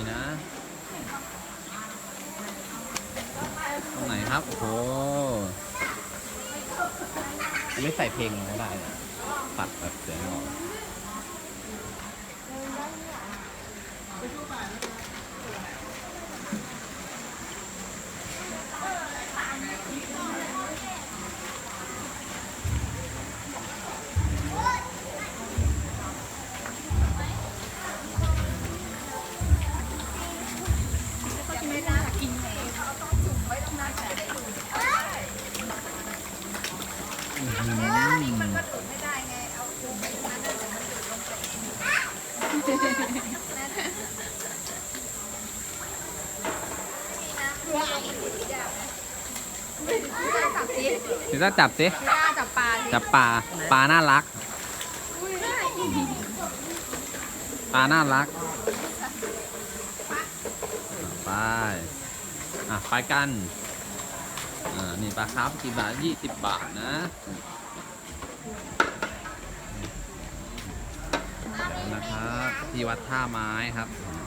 นี้นะ ตรงไหนครับ โอ้โหไม่ใส่เพลงก็ได้ปัดแบบเสียงออก อื้อหือพี่ต้าจับสิจับปลาจับปลา ปลาน่ารัก ปลาน่ารักอะไป อะ ไปกัน อ่า นี่ปลาครับกี่บาทยี่สิบบาทนะเดี๋ยวนะครับที่วัดท่าไม้ครับอืม